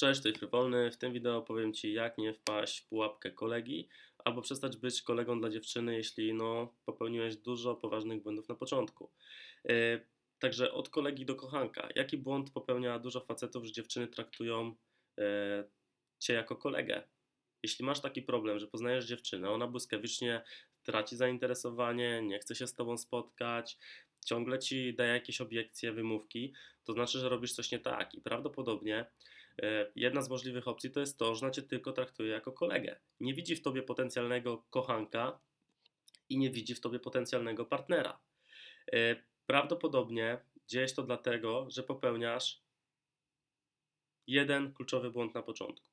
Cześć, to jest Frywolny. W tym wideo powiem Ci, jak nie wpaść w pułapkę kolegi, albo przestać być kolegą dla dziewczyny, jeśli no, popełniłeś dużo poważnych błędów na początku. Yy, także od kolegi do kochanka. Jaki błąd popełnia dużo facetów, że dziewczyny traktują yy, Cię jako kolegę? Jeśli masz taki problem, że poznajesz dziewczynę, ona błyskawicznie traci zainteresowanie, nie chce się z Tobą spotkać, ciągle Ci daje jakieś obiekcje, wymówki, to znaczy, że robisz coś nie tak i prawdopodobnie jedna z możliwych opcji to jest to, że ona cię tylko traktuje jako kolegę. Nie widzi w tobie potencjalnego kochanka i nie widzi w tobie potencjalnego partnera. E, prawdopodobnie dzieje to dlatego, że popełniasz jeden kluczowy błąd na początku.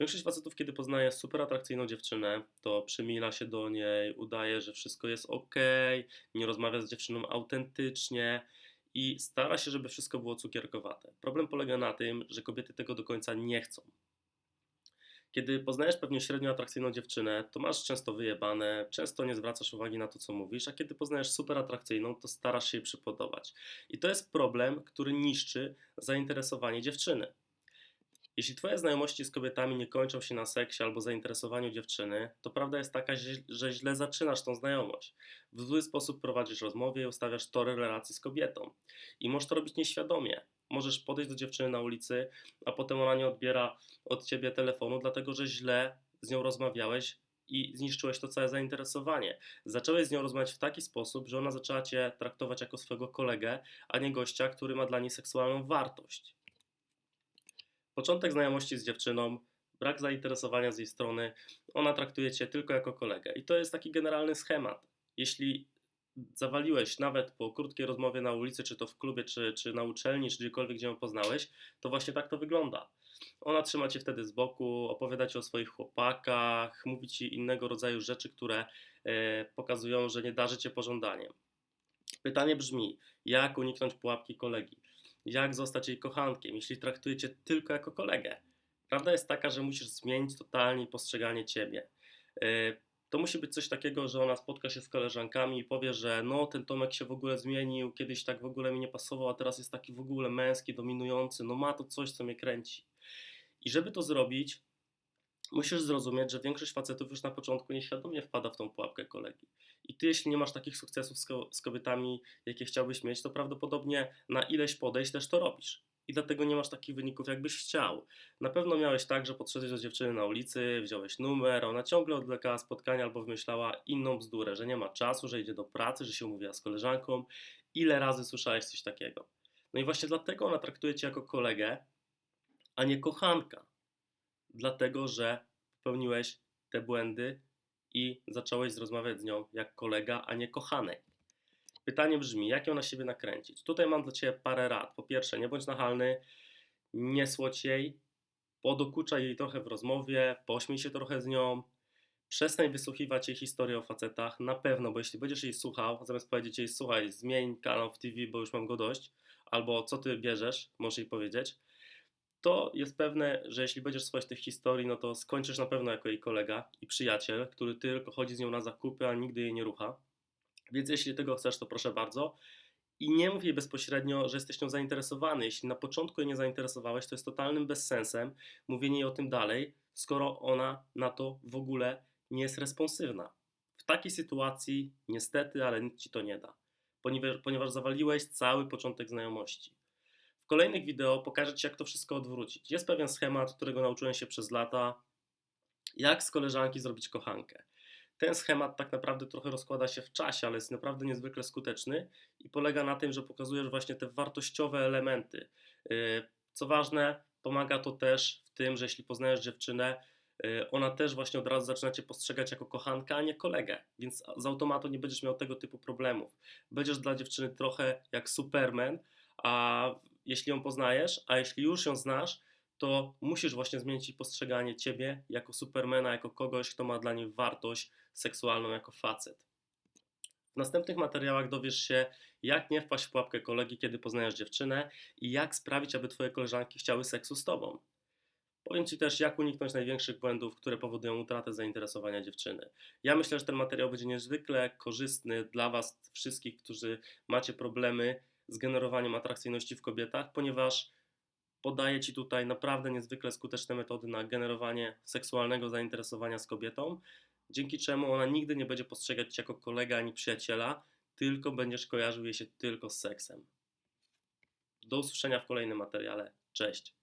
Większość facetów, kiedy poznaje super atrakcyjną dziewczynę, to przymila się do niej, udaje, że wszystko jest ok, nie rozmawia z dziewczyną autentycznie, i stara się, żeby wszystko było cukierkowate. Problem polega na tym, że kobiety tego do końca nie chcą. Kiedy poznajesz pewnie średnio atrakcyjną dziewczynę, to masz często wyjebane, często nie zwracasz uwagi na to, co mówisz, a kiedy poznajesz super atrakcyjną, to starasz się jej przypodobać. I to jest problem, który niszczy zainteresowanie dziewczyny. Jeśli Twoje znajomości z kobietami nie kończą się na seksie albo zainteresowaniu dziewczyny, to prawda jest taka, że źle zaczynasz tą znajomość. W zły sposób prowadzisz rozmowy i ustawiasz tory relacji z kobietą. I możesz to robić nieświadomie. Możesz podejść do dziewczyny na ulicy, a potem ona nie odbiera od ciebie telefonu, dlatego że źle z nią rozmawiałeś i zniszczyłeś to całe zainteresowanie. Zacząłeś z nią rozmawiać w taki sposób, że ona zaczęła cię traktować jako swojego kolegę, a nie gościa, który ma dla niej seksualną wartość. Początek znajomości z dziewczyną, brak zainteresowania z jej strony, ona traktuje cię tylko jako kolegę. I to jest taki generalny schemat. Jeśli zawaliłeś nawet po krótkiej rozmowie na ulicy, czy to w klubie, czy, czy na uczelni, czy gdziekolwiek, gdzie ją poznałeś, to właśnie tak to wygląda. Ona trzyma cię wtedy z boku, opowiada ci o swoich chłopakach, mówi ci innego rodzaju rzeczy, które e, pokazują, że nie darzy cię pożądaniem. Pytanie brzmi, jak uniknąć pułapki kolegi? Jak zostać jej kochankiem, jeśli traktuje cię tylko jako kolegę. Prawda jest taka, że musisz zmienić totalnie postrzeganie ciebie. E, to musi być coś takiego, że ona spotka się z koleżankami i powie, że no ten Tomek się w ogóle zmienił, kiedyś tak w ogóle mi nie pasował, a teraz jest taki w ogóle męski, dominujący, no ma to coś, co mnie kręci. I żeby to zrobić, musisz zrozumieć, że większość facetów już na początku nieświadomie wpada w tą pułapkę kolegi. I ty, jeśli nie masz takich sukcesów z, ko z kobietami, jakie chciałbyś mieć, to prawdopodobnie na ileś podejść też to robisz. I dlatego nie masz takich wyników, jakbyś chciał. Na pewno miałeś tak, że podszedłeś do dziewczyny na ulicy, wziąłeś numer, ona ciągle odwlekała spotkania albo wymyślała inną bzdurę, że nie ma czasu, że idzie do pracy, że się umówiła z koleżanką. Ile razy słyszałeś coś takiego? No i właśnie dlatego ona traktuje cię jako kolegę, a nie kochanka dlatego że popełniłeś te błędy i zacząłeś rozmawiać z nią jak kolega, a nie kochanek. Pytanie brzmi, jak ją na siebie nakręcić? Tutaj mam dla Ciebie parę rad. Po pierwsze, nie bądź nachalny, nie słodź jej, podokuczaj jej trochę w rozmowie, pośmiej się trochę z nią, przestań wysłuchiwać jej historii o facetach, na pewno, bo jeśli będziesz jej słuchał, zamiast powiedzieć jej, słuchaj, zmień kanał w TV, bo już mam go dość, albo co ty bierzesz, możesz jej powiedzieć, to jest pewne, że jeśli będziesz słuchać tych historii, no to skończysz na pewno jako jej kolega i przyjaciel, który tylko chodzi z nią na zakupy, a nigdy jej nie rucha. Więc jeśli tego chcesz, to proszę bardzo. I nie mów jej bezpośrednio, że jesteś nią zainteresowany. Jeśli na początku jej nie zainteresowałeś, to jest totalnym bezsensem mówienie jej o tym dalej, skoro ona na to w ogóle nie jest responsywna. W takiej sytuacji niestety, ale nic ci to nie da, ponieważ, ponieważ zawaliłeś cały początek znajomości kolejnych wideo pokażę Ci, jak to wszystko odwrócić. Jest pewien schemat, którego nauczyłem się przez lata, jak z koleżanki zrobić kochankę. Ten schemat tak naprawdę trochę rozkłada się w czasie, ale jest naprawdę niezwykle skuteczny i polega na tym, że pokazujesz właśnie te wartościowe elementy. Y, co ważne, pomaga to też w tym, że jeśli poznajesz dziewczynę, y, ona też właśnie od razu zaczyna Cię postrzegać jako kochanka, a nie kolegę, więc z automatu nie będziesz miał tego typu problemów. Będziesz dla dziewczyny trochę jak Superman, a jeśli ją poznajesz, a jeśli już ją znasz, to musisz właśnie zmienić postrzeganie ciebie jako supermena, jako kogoś, kto ma dla niej wartość seksualną jako facet. W następnych materiałach dowiesz się, jak nie wpaść w pułapkę kolegi, kiedy poznajesz dziewczynę i jak sprawić, aby twoje koleżanki chciały seksu z tobą. Powiem Ci też, jak uniknąć największych błędów, które powodują utratę zainteresowania dziewczyny. Ja myślę, że ten materiał będzie niezwykle korzystny dla Was wszystkich, którzy macie problemy z generowaniem atrakcyjności w kobietach, ponieważ podaję Ci tutaj naprawdę niezwykle skuteczne metody na generowanie seksualnego zainteresowania z kobietą, dzięki czemu ona nigdy nie będzie postrzegać Cię jako kolega ani przyjaciela, tylko będziesz kojarzył jej się tylko z seksem. Do usłyszenia w kolejnym materiale. Cześć!